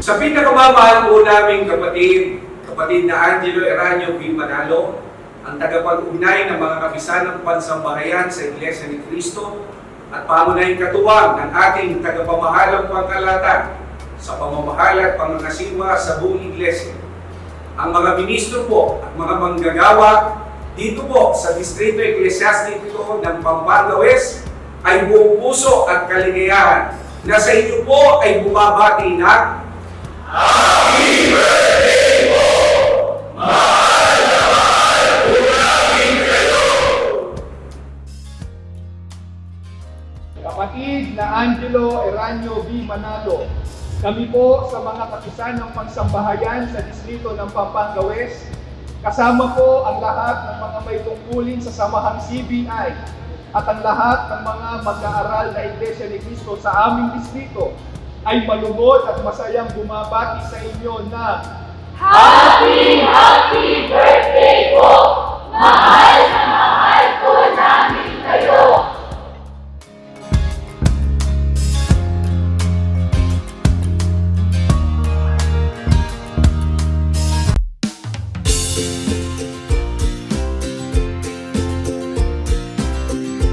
Sa pinakamamahal po naming kapatid, kapatid na Angelo Eranio V. Manalo, ang tagapag-ugnay ng mga kapisanang pansambahayan sa Iglesia ni Cristo at pamunahing katuwang ng ating tagapamahalang pangkalatan sa pamamahala at pangangasiwa sa buong Iglesia. Ang mga ministro po at mga manggagawa dito po sa Distrito Ecclesiastico ng Pampanga West ay buong puso at kaligayahan na sa inyo po ay bumabati na Kapatid na Angelo Eranio V. Manalo, kami po sa mga kapisanang pagsambahayan sa distrito ng Pampanga West, kasama po ang lahat ng mga may tungkulin sa samahang CBI at ang lahat ng mga mag-aaral na Iglesia ni Cristo sa aming distrito ay malugod at masayang bumabati sa inyo na Happy, happy birthday po! Mahal na mahal po namin kayo!